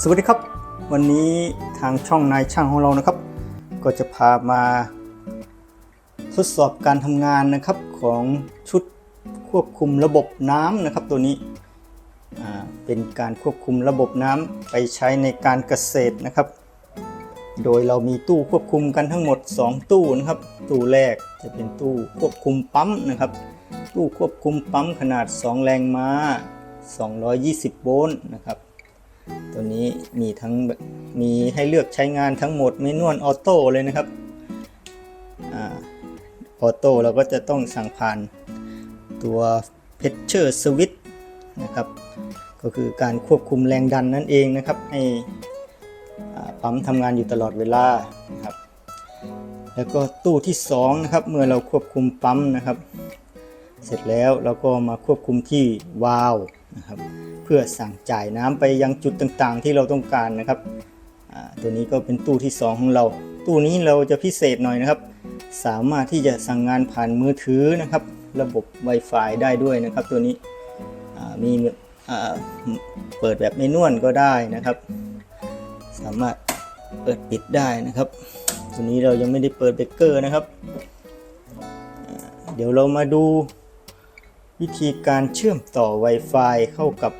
สวัสดีครับ วันนี้ทางช่องนายช่างของเรานะครับ ก็จะพามาทดสอบการทำงานนะครับของชุดควบคุมระบบน้ำนะครับตัวนี้เป็นการควบคุมระบบน้ำไปใช้ในการเกษตรนะครับ โดยเรามีตู้ควบคุมกันทั้งหมด 2 ตู้นะครับ ตู้แรกจะเป็นตู้ควบคุมปั๊มนะครับ ตู้ควบคุมปั๊มขนาด 2 แรงม้า 220 โวลต์นะครับ ตัวนี้มีทั้งมีให้เลือกใช้งานทั้งหมดเมนวลออโต้เลยนะครับออโต้เราก็จะต้องสั่งผ่านตัวเพชเชอร์สวิตนะครับ ก็คือการควบคุมแรงดันนั่นเองนะครับ ให้ปั๊มทำงานอยู่ตลอดเวลานะครับแล้วก็ตู้ที่2นะครับเมื่อเราควบคุมปั๊มนะครับ เสร็จแล้วเราก็มาควบคุมที่วาล์วนะครับ เพื่อสั่งจ่ายน้ำไปยังจุดต่างๆ ที่เราต้องการนะครับตัวนี้ก็เป็นตู้ที่ 2 ของเรา ตู้นี้เราจะพิเศษหน่อยนะครับ สามารถที่จะสั่งงานผ่านมือถือนะครับ ระบบ Wi-Fi ได้ด้วยนะครับตัวนี้มีเปิดแบบไม่นวลก็ได้นะครับ สามารถเปิดปิดได้นะครับ ตัวนี้เรายังไม่ได้เปิดเบรกเกอร์นะครับเดี๋ยวเรามาดูวิธีการเชื่อมต่อ Wi-Fi เข้ากับ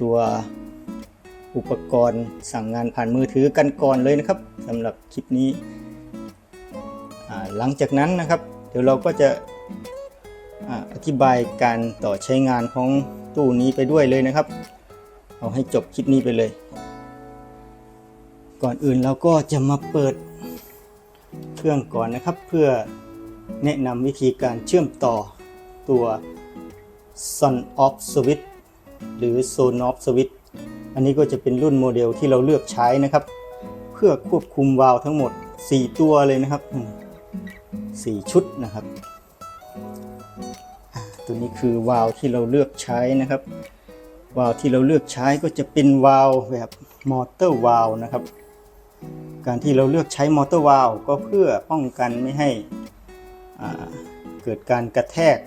ตัวอุปกรณ์สั่งงานผ่านมือถือกันก่อนเลยนะครับสำหรับคลิปนี้ หลังจากนั้นนะครับ เดี๋ยวเราก็จะออธิบายการต่อใช้งานของตู้นี้ไปด้วยเลยนะครับ เอาให้จบคลิปนี้ไปเลย ก่อนอื่นเราก็จะมาเปิดเครื่องก่อนนะครับ เพื่อแนะนำวิธีการเชื่อมต่อตัว Sun Off Switch หรือ Zone Off Switch อันนี้ก็จะเป็นรุ่นโมเดลที่เราเลือกใช้นะครับ เพื่อควบคุมวาล์วทั้งหมด 4 ตัวเลยนะครับ 4 ชุดนะครับตัวนี้คือวาล์วที่เราเลือกใช้นะครับ วาล์วที่เราเลือกใช้ก็จะเป็นวาล์วแบบมอเตอร์วาล์วนะครับ การที่เราเลือกใช้มอเตอร์วาล์วก็เพื่อป้องกันไม่ให้เกิดการกระแทก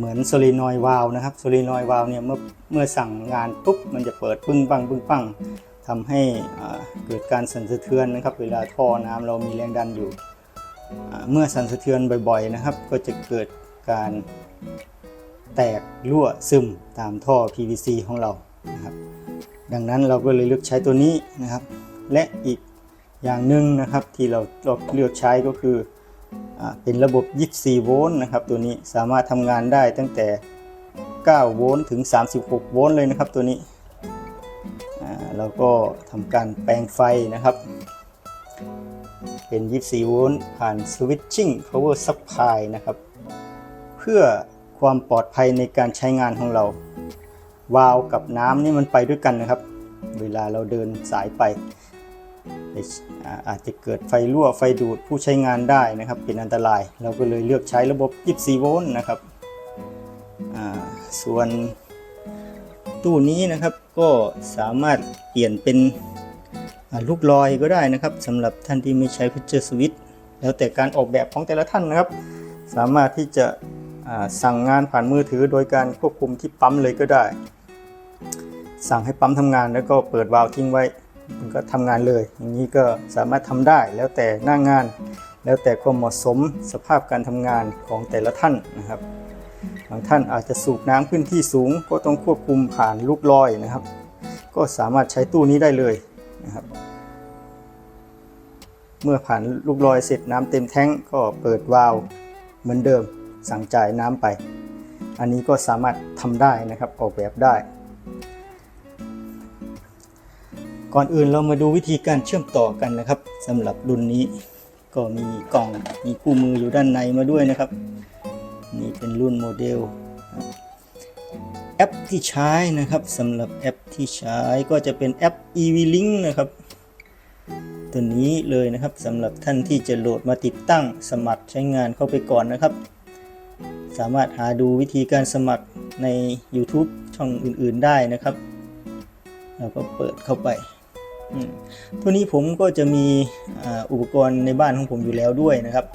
เหมือนโซลีนอยวาลนะครับโซลีนอยวาลเนี่ยเมื่อเมื่อสั่งงานปุ๊บมันจะเปิดปึ้งปังปึ้งปังทำให้อ่าเกิดการสั่นสะเทือนนะครับ เวลาท่อน้ำเรามีแรงดันอยู่ เมื่อสั่นสะเทือนบ่อยๆนะครับ ก็จะเกิดการแตกรั่วซึมตามท่อ PVC ของเรานะครับ ดังนั้นเราก็เลยเลือกใช้ตัวนี้นะครับ และอีกอย่างหนึ่งนะครับที่เราเราเลือกใช้ก็คือ เป็นระบบ 24 โวลต์นะครับตัวนี้สามารถทำงานได้ตั้งแต่ 9 โวลต์ถึง 36 โวลต์เลยนะครับตัวนี้เราก็ทำการแปลงไฟนะครับ เป็น 24 โวลต์ผ่าน Switching Power Supply นะครับ เพื่อความปลอดภัยในการใช้งานของเรา วาล์วกับน้ำนี่มันไปด้วยกันนะครับ เวลาเราเดินสายไป อาจจะเกิดไฟรั่วไฟดูดผู้ใช้งานได้นะครับ เป็นอันตราย เราก็เลยเลือกใช้ระบบ 24 โวลต์นะครับส่วนตู้นี้นะครับก็สามารถเปลี่ยนเป็นลูกลอยก็ได้นะครับสำหรับท่านที่ไม่ใช้พิเจอร์สวิตแล้วแต่การออกแบบของแต่ละท่านนะครับ สามารถที่จะสั่งงานผ่านมือถือโดยการควบคุมที่ปั๊มเลยก็ได้ สั่งให้ปั๊มทำงานแล้วก็เปิดวาล์วทิ้งไว้ มันก็ทำงานเลยอย่างนี้ก็สามารถทำได้แล้วแต่หน้างาน แล้วแต่ความเหมาะสมสภาพการทำงานของแต่ละท่านนะครับบางท่านอาจจะสูบน้ำขึ้นที่สูง ก็ต้องควบคุมผ่านลูกลอยนะครับ ก็สามารถใช้ตู้นี้ได้เลยนะครับ เมื่อผ่านลูกลอยเสร็จน้ำเต็มแท้งก็เปิดวาล์วเหมือนเดิม สั่งจ่ายน้ำไป อันนี้ก็สามารถทำได้นะครับออกแบบได้ ก่อนอื่นเรามาดูวิธีการเชื่อมต่อกันนะครับสำหรับรุ่นนี้ก็มีกล่องมีคู่มืออยู่ด้านในมาด้วยนะครับ นี่เป็นรุ่นโมเดล แอปที่ใช้นะครับสำหรับแอปที่ใช้ก็จะเป็นแอป EV-Link นะครับ ตัวนี้เลยนะครับสำหรับท่านที่จะโหลดมาติดตั้งสมัครใช้งานเข้าไปก่อนนะครับ สามารถหาดูวิธีการสมัครใน YouTube ช่องอื่น ๆ ได้นะครับเราก็เปิดเข้าไป ตัวนี้ผมก็จะมีอุปกรณ์ในบ้านของผมอยู่แล้วด้วยนะครับ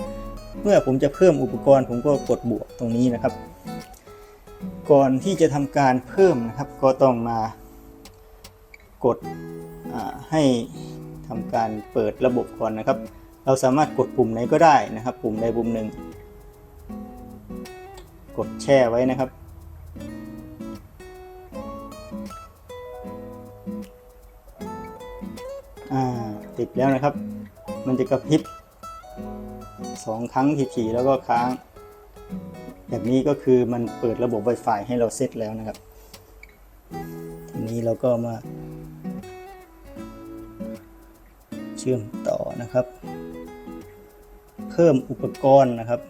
เมื่อผมจะเพิ่มอุปกรณ์ผมก็กดบวกตรงนี้นะครับ ก่อนที่จะทำการเพิ่มนะครับ ก็ต้องมากดให้ทำการเปิดระบบก่อนนะครับ เราสามารถกดปุ่มไหนก็ได้นะครับ ปุ่มใดปุ่มหนึ่ง กดแช่ไว้นะครับ ติดแล้วนะครับ มันจะกระพริบสองครั้งทีๆแล้วก็ค้าง แบบนี้ก็คือมันเปิดระบบ Wi-Fi ให้เราเซตแล้วนะครับ ทีนี้เราก็มา เชื่อมต่อนะครับ เพิ่มอุปกรณ์นะครับ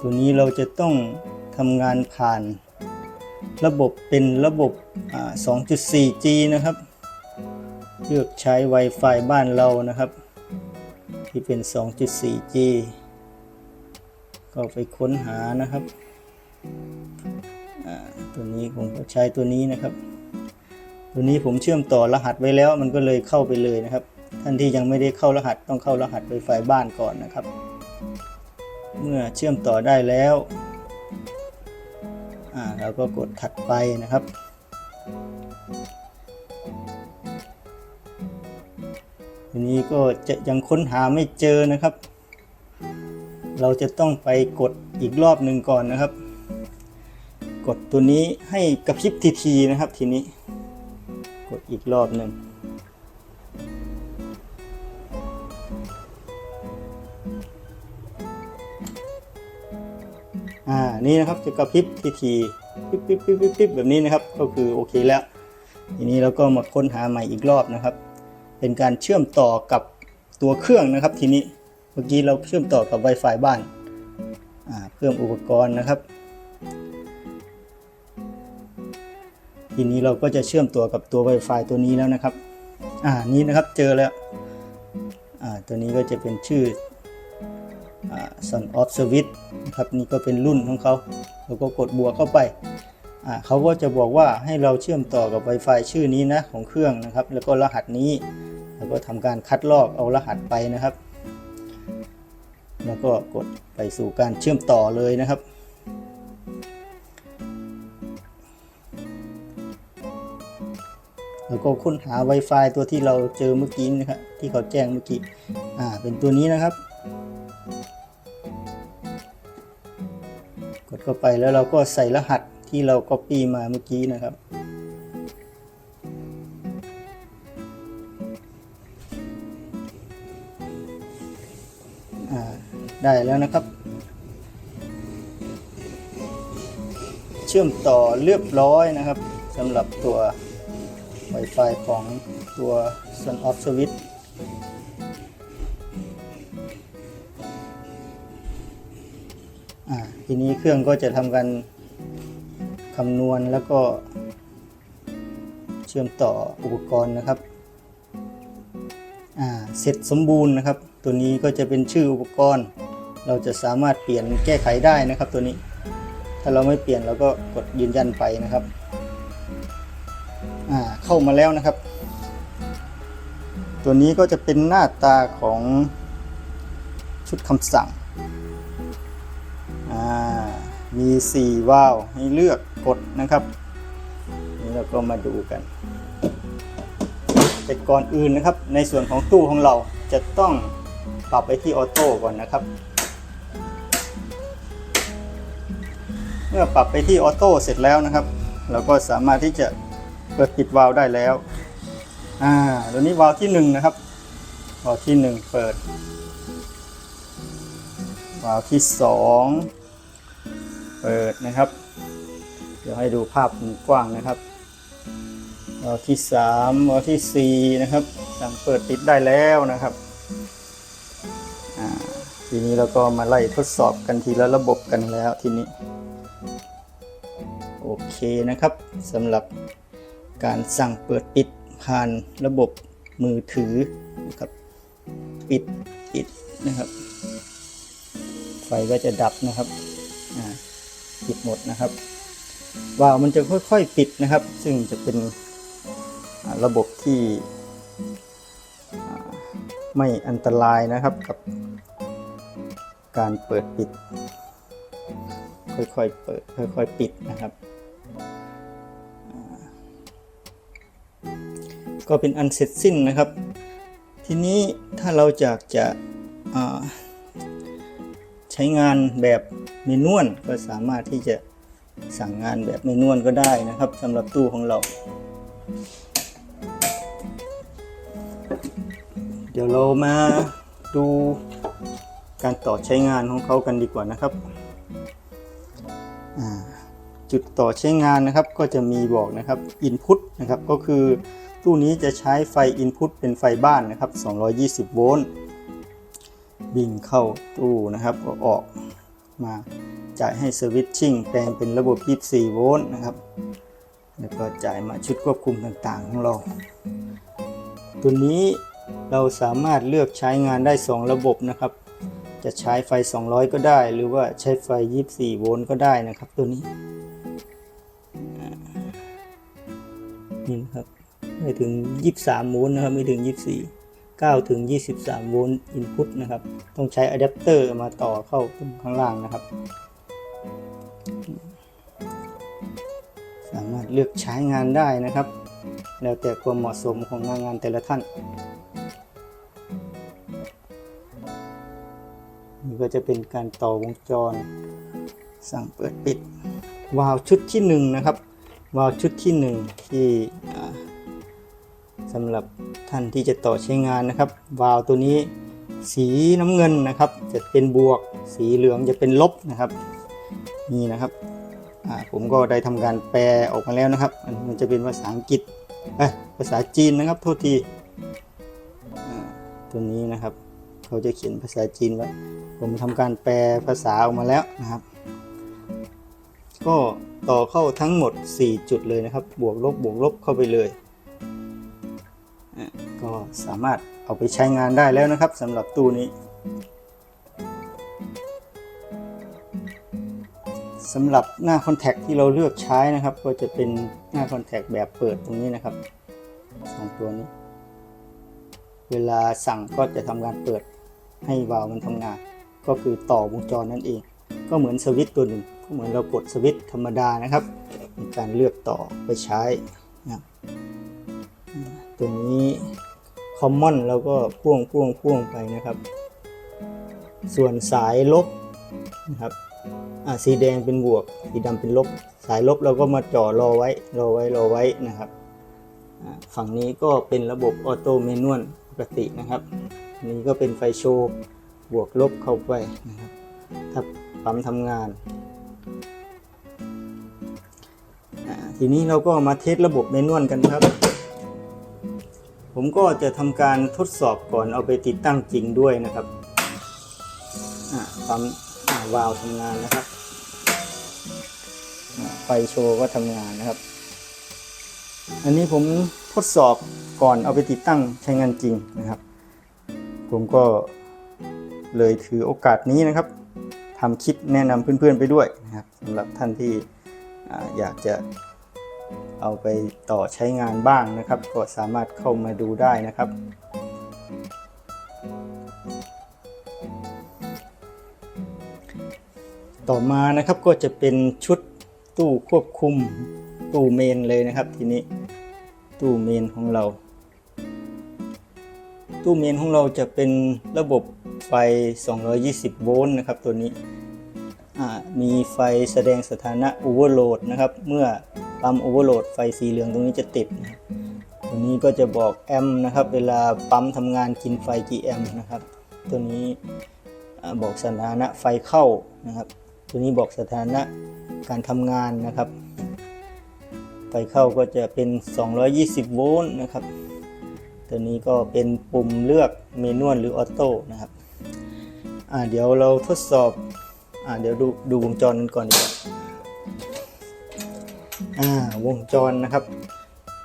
ตัวนี้เราจะต้องทำงานผ่านระบบเป็นระบบ 2.4G นะครับ เลือกใช้ Wi-Fi บ้านเรานะครับ ที่เป็น 2.4G ก็ไปค้นหานะครับ ตัวนี้ผมก็ใช้ตัวนี้นะครับ ตัวนี้ผมเชื่อมต่อรหัสไว้แล้วมันก็เลยเข้าไปเลยนะครับ ท่านที่ยังไม่ได้เข้ารหัสต้องเข้ารหัส Wi-Fi บ้านก่อนนะครับ เมื่อเชื่อมต่อได้แล้วเราก็กดถัดไปนะครับ ทีนี้ก็จะยังค้นหาไม่เจอนะครับ เราจะต้องไปกดอีกรอบหนึ่งก่อนนะครับ กดตัวนี้ให้กระพริบทีๆนะครับทีนี้ กดอีกรอบหนึ่งอ่า นี่นะครับจะกระพริบทีทีๆปิ๊บปิ๊บปิ๊บปิ๊บปิ๊บแบบนี้นะครับ ก็คือโอเคแล้ว ทีนี้เราก็มาค้นหาใหม่อีกรอบนะครับ เป็นการเชื่อมต่อกับตัวเครื่องนะครับทีนี้เมื่อกี้เราเชื่อมต่อกับ Wi-Fi บ้านาเพิ่มอุปกรณ์นะครับ ทีนี้เราก็จะเชื่อมตัวกับตัว Wi-Fi ตัวนี้แล้วนะครับอ่านี้นะครับเจอแล้วอ่าตัวนี้ก็จะเป็นชื่ออ่า Sun of Service นะครับนี่ก็เป็นรุ่นของเขาเราก็กดบวกเข้าไป เขาก็จะบอกว่าให้เราเชื่อมต่อกับ Wi-Fi ชื่อนี้นะของเครื่องนะครับ แล้วก็รหัสนี้ แล้วก็ทำการคัดลอกเอารหัสไปนะครับ แล้วก็กดไปสู่การเชื่อมต่อเลยนะครับแล้วก็ค้นหา Wi-Fi ตัวที่เราเจอเมื่อกี้นะครับที่เขาแจ้งเมื่อกี้อ่าเป็นตัวนี้นะครับ กดเข้าไปแล้วเราก็ใส่รหัส ที่เรา Copy มาเมื่อกี้นะครับอ่าได้แล้วนะครับ เชื่อมต่อเรียบร้อยนะครับสำหรับตัว Wi-Fi ของตัว Sun of Service อ่าทีนี้เครื่องก็จะทำการ คำนวณแล้วก็เชื่อมต่ออุปกรณ์นะครับเสร็จสมบูรณ์นะครับ ตัวนี้ก็จะเป็นชื่ออุปกรณ์ เราจะสามารถเปลี่ยนแก้ไขได้นะครับ ตัวนี้ ถ้าเราไม่เปลี่ยนเราก็กดยืนยันไปนะครับเข้ามาแล้วนะครับ ตัวนี้ก็จะเป็นหน้าตาของชุดคำสั่ง มี4วาล์วให้เลือกกดนะครับ นี่เราก็มาดูกัน แต่ก่อนอื่นนะครับ ในส่วนของตู้ของเราจะต้องปรับไปที่ออโต้ก่อนนะครับ เมื่อปรับไปที่ออโต้เสร็จแล้วนะครับ เราก็สามารถที่จะเปิดปิดวาล์วได้แล้ว อ่าตัวนี้วาล์วที่1นะครับวาล์วที่ 1 เปิดวาล์วที่ 2 เปิดนะครับ เดี๋ยวให้ดูภาพกว้างนะครับวาล์วที่3วาล์วทีสี่4นะครับสั่งเปิดปิดได้แล้วนะครับทีนี้เราก็มาไล่ทดสอบกันทีละระบบกันแล้วทีนี้ โอเคนะครับสำหรับการสั่งเปิดปิดผ่านระบบมือถือนะครับปิดปิดนะครับ ไฟก็จะดับนะครับ ปิดหมดนะครับวาล์วมันจะค่อยๆปิดนะครับ ซึ่งจะเป็นระบบที่ไม่อันตรายนะครับกับการเปิดปิด ค่อยๆเปิดค่อยๆปิดนะครับ ก็เป็นอันเสร็จสิ้นนะครับ ทีนี้ถ้าเราอยากจะ ใช้งานแบบเมนวลก็สามารถที่จะสั่งงานแบบเมนวลก็ได้นะครับสำหรับตู้ของเรา เดี๋ยวเรามาดูการต่อใช้งานของเขากันดีกว่านะครับ จุดต่อใช้งานนะครับก็จะมีบอกนะครับ Input นะครับก็คือตู้นี้จะใช้ไฟ Input เป็นไฟบ้านนะครับ 220 โวลต์ วิ่งเข้าตู้นะครับก็ออกมาจ่ายให้สวิตชิ่งแปลงเป็นระบบ 24 โวลต์นะครับ แล้วก็จ่ายมาชุดควบคุมต่างๆของเรา ตัวนี้เราสามารถเลือกใช้งานได้ 2 ระบบนะครับ จะใช้ไฟ 200 ก็ได้ หรือว่าใช้ไฟ 24 โวลต์ก็ได้นะครับ ตัวนี้นี่นะครับไม่ถึง 23 โวลต์นะครับไม่ถึง 24 9ถึง23 โวลต์อินพุตนะครับ ต้องใช้อะแดปเตอร์มาต่อเข้าข้างล่างนะครับ สามารถเลือกใช้งานได้นะครับ แล้วแต่ความเหมาะสมของหน้างานแต่ละท่านนี่ก็จะเป็นการต่อวงจร สั่งเปิดปิดวาล์วชุดที่หนึ่งนะครับวาล์วชุดที่หนึ่งที่อ่า สำหรับท่านที่จะต่อใช้งานนะครับ วาล์วตัวนี้สีน้ำเงินนะครับ จะเป็นบวก สีเหลืองจะเป็นลบนะครับ นี่นะครับผมก็ได้ทำการแปลออกมาแล้วนะครับ มันจะเป็นภาษาอังกฤษภาษาจีนนะครับ โทษทีตัวนี้นะครับ เขาจะเขียนภาษาจีนไว้ผมทำการแปลภาษาออกมาแล้วนะครับ ก็ต่อเข้าทั้งหมด 4 จุดเลยนะครับ บวกลบบวกลบเข้าไปเลย ก็สามารถเอาไปใช้งานได้แล้วนะครับสำหรับตู้นี้สำหรับหน้าคอนแทคที่เราเลือกใช้นะครับ ก็จะเป็นหน้าคอนแทคแบบเปิดตรงนี้นะครับสองตัวนี้ เวลาสั่งก็จะทำการเปิดให้วาล์วมันทำงาน ก็คือต่อวงจรนั่นเอง ก็เหมือนสวิตช์ตัวหนึ่งก็เหมือนเรากดสวิตช์ธรรมดานะครับในการเลือกต่อไปใช้นะครับ ตัวนี้คอมมอนเราก็พ่วงพ่วงพ่วงไปนะครับ ส่วนสายลบนะครับอ่าสีแดงเป็นบวก สีดำเป็นลบ สายลบเราก็มาจ่อรอไว้ รอไว้ รอไว้นะครับ ฝั่งนี้ก็เป็นระบบออโตเมนวลปกตินะครับอันนี้ก็เป็นไฟโชว์บวกลบเข้าไปนะครับถ้าปั๊มทำงาน ทีนี้เราก็มาเทสระบบเมนวลกันครับ ผมก็จะทำการทดสอบก่อนเอาไปติดตั้งจริงด้วยนะครับอ่าปั๊มวาล์วทำงานนะครับไฟโชว์ก็ทำงานนะครับ อันนี้ผมทดสอบก่อนเอาไปติดตั้งใช้งานจริงนะครับ ผมก็เลยถือโอกาสนี้นะครับทำคลิปแนะนำเพื่อนๆไปด้วยนะครับสำหรับท่านที่ออยากจะเอาไป ต่อใช้งานบ้างนะครับ ก็สามารถเข้ามาดูได้นะครับต่อมานะครับก็จะเป็นชุดตู้ควบคุมตู้เมนเลยนะครับ ทีนี้ตู้เมนของเรา ตู้เมนของเราจะเป็นระบบไฟ 220 โวลต์นะครับตัวนี้มีไฟแสดงสถานะโอเวอร์โหลดนะครับ เมื่อ ปั๊มโอเวอร์โหลดไฟสีเหลืองตรงนี้จะติดนะตัวนี้ก็จะบอกแอมป์นะครับ เวลาปั๊มทำงานกินไฟกี่แอมป์นะครับ ตัวนี้บอกสถานะไฟเข้านะครับ ตัวนี้บอกสถานะการทำงานนะครับ ไฟเข้าก็จะเป็น 220 โวลต์นะครับ ตัวนี้ก็เป็นปุ่มเลือกเมนวลหรือออโต้นะครับเดี๋ยวเราทดสอบอเดี๋ยวดูดูวงจรกันก่อนดีกว่า อ่าวงจรนะครับ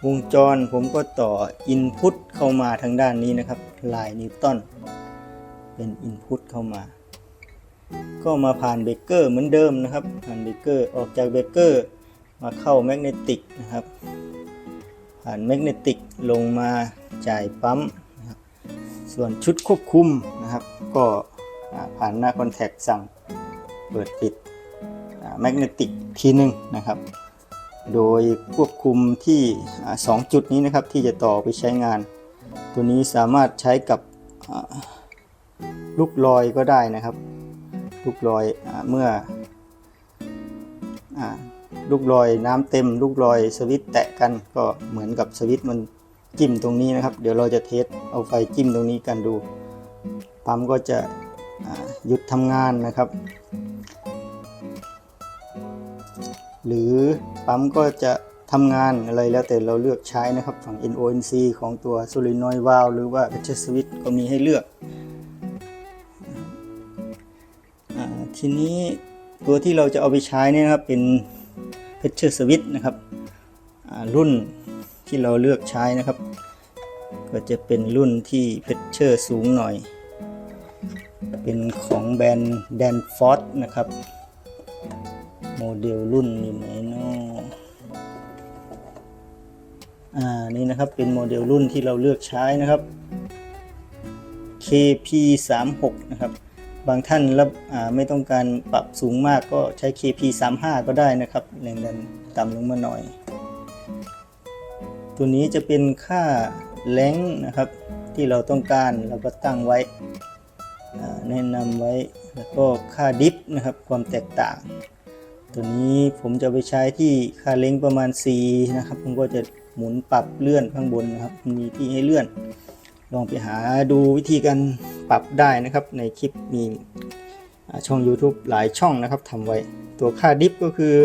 วงจรผมก็ต่ออินพุตเข้ามาทางด้านนี้นะครับลายนิวตันเป็นอินพุตเข้ามา ก็มาผ่านเบเกอร์เหมือนเดิมนะครับ ผ่านเบเกอร์ออกจากเบเกอร์มาเข้าแมกเนติกนะครับ ผ่านแมกเนติกลงมาจ่ายปั๊มส่วนชุดควบคุมนะครับ ก็ผ่านหน้าคอนแทคสั่งเปิดปิดแมกเนติกทีหนึ่งนะครับ โดยควบคุมที่อ่าสองจุดนี้นะครับที่จะต่อไปใช้งาน ตัวนี้สามารถใช้กับลูกลอยก็ได้นะครับ ลูกลอยอเมื่ออลูกลอยน้ำเต็ม ลูกลอยสวิตแตะกันก็เหมือนกับสวิตมันจิ้มตรงนี้นะครับ เดี๋ยวเราจะเทสเอาไฟจิ้มตรงนี้กันดู ปั๊มก็จะหยุดทำงานนะครับ หรือปั๊มก็จะทำงานอะไรแล้วแต่เราเลือกใช้นะครับ ฝั่ง NONC ของตัว solenoid valve หรือว่า pressure switch ก็มีให้เลือกอทีนี้ตัวที่เราจะเอาไปใช้นี่นะครับเป็น pressure switch นะครับรุ่นที่เราเลือกใช้นะครับ ก็จะเป็นรุ่นที่ pressure สูงหน่อย เป็นของแบรนด์ Danfoss นะครับ โมเดลรุ่นอยู่ไหนเนาะอ่า นี่นะครับ เป็นโมเดลรุ่นที่เราเลือกใช้นะครับ KP36 นะครับ บางท่านรับอ่าไม่ต้องการปรับสูงมากก็ใช้ KP35 ก็ได้นะครับแรงดันต่ำลงมาหน่อย ตัวนี้จะเป็นค่าแรงนะครับ ที่เราต้องการเราก็ตั้งไว้แนะนำไว้แล้วก็ค่าดิฟนะครับความแตกต่าง ตัวนี้ผมจะไปใช้ที่ค่าเล้งประมาณ C นะครับ ผมก็จะหมุนปรับเลื่อนข้างบนนะครับ มีที่ให้เลื่อน ลองไปหาดูวิธีการปรับได้นะครับ ในคลิปมีช่อง YouTube หลายช่องนะครับทำไว้ ตัวค่าดิฟก็คือ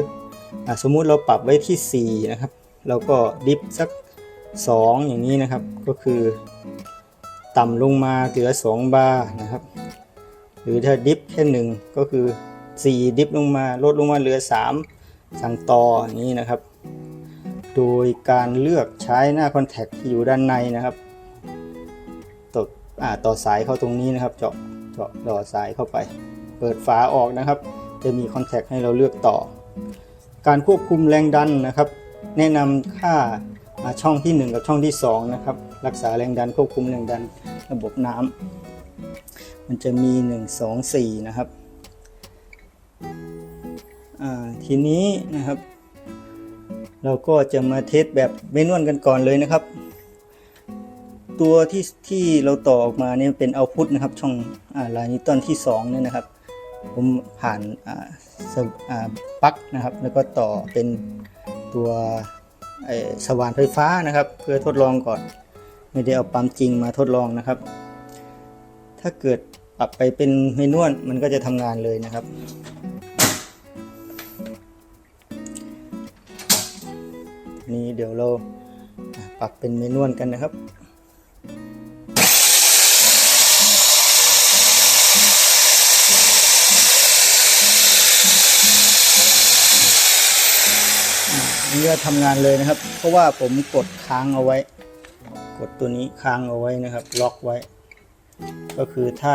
อสมมุติเราปรับไว้ที่ 4 นะครับเราก็ดิฟสัก 2 อย่างนี้นะครับ ก็คือต่ำลงมาเหลือ 2 บาร์นะครับ หรือถ้าดิฟแค่หนึ่งก็คือ 4 ดิฟลงมาลดลงมาเหลือ 3 สั่งต่อนี้นะครับ โดยการเลือกใช้หน้าคอนแทคที่อยู่ด้านในนะครับต่ออต่อสายเข้าตรงนี้นะครับ เจาะเจาะต่อสายเข้าไป เปิดฝาออกนะครับ จะมีคอนแทคให้เราเลือกต่อ การควบคุมแรงดันนะครับ แนะนำค่าอ่าช่องที่ 1 กับช่องที่ 2 นะครับ รักษาแรงดันควบคุมแรงดันระบบน้ำมันจะมี 1 2 4 นะครับ ทีนี้นะครับ เราก็จะมาเทสแบบไม่นวลกันก่อนเลยนะครับ ตัวที่ที่เราต่อออกมาเนี่ยเป็นเอาพุทนะครับ ช่องอลายนิวตันที่2เนี่ยนะครับ ผมผ่านปลั๊กนะครับ แล้วก็ต่อเป็นตัวสว่านไฟฟ้านะครับ เพื่อทดลองก่อน ไม่ได้เอาปั๊มจริงมาทดลองนะครับ ถ้าเกิดปรับไปเป็นไม่นวลมันก็จะทำงานเลยนะครับ นี่เดี๋ยวเราปรับเป็นเมนวลกันนะครับนี่ก็ทำงานเลยนะครับ เพราะว่าผมกดค้างเอาไว้ กดตัวนี้ค้างเอาไว้นะครับ ล็อกไว้ ก็คือถ้า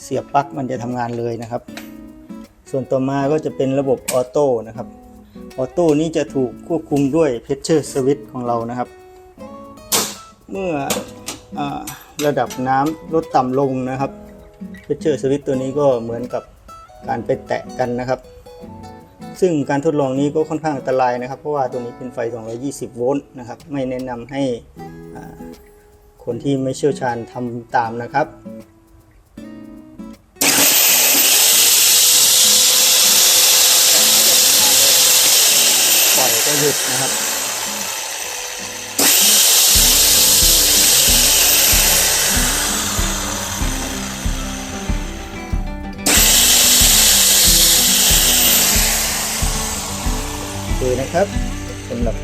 เสียบปลั๊กมันจะทำงานเลยนะครับ ส่วนต่อมาก็จะเป็นระบบออโต้นะครับ ออโต้นี้จะถูกควบคุมด้วย Pressure Switch ของเรานะครับ เมื่ออระดับน้ำลดต่ำลงนะครับ Pressure Switch ตัวนี้ก็เหมือนกับการไปแตะกันนะครับ ซึ่งการทดลองนี้ก็ค่อนข้างอันตรายนะครับ เพราะว่าตัวนี้เป็นไฟ 220 โวลต์นะครับ ไม่แนะนำให้คนที่ไม่เชี่ยวชาญทำตามนะครับ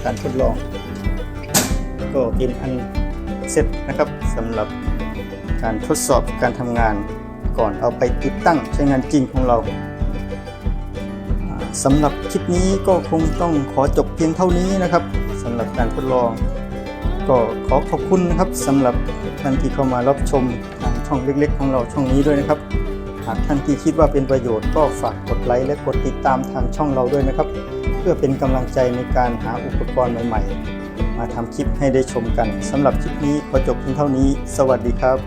การทดลอง ก็เป็นอันเสร็จนะครับสำหรับการทดสอบการทำงานก่อนเอาไปติดตั้งใช้งานจริงของเราสำหรับคลิปนี้ก็คงต้องขอจบเพียงเท่านี้นะครับสำหรับการทดลอง ก็ขอขอบคุณนะครับสำหรับท่านที่เข้ามารับชมทางช่องเล็ก ๆ ของเราช่องนี้ด้วยนะครับ หากท่านที่คิดว่าเป็นประโยชน์ก็ฝากกดไลค์และกดติดตามทางช่องเราด้วยนะครับ เพื่อเป็นกำลังใจในการหาอุปกรณ์ใหม่ๆ มาทำคลิปให้ได้ชมกันสำหรับคลิปนี้ขอจบเพียงเท่านี้ สวัสดีครับ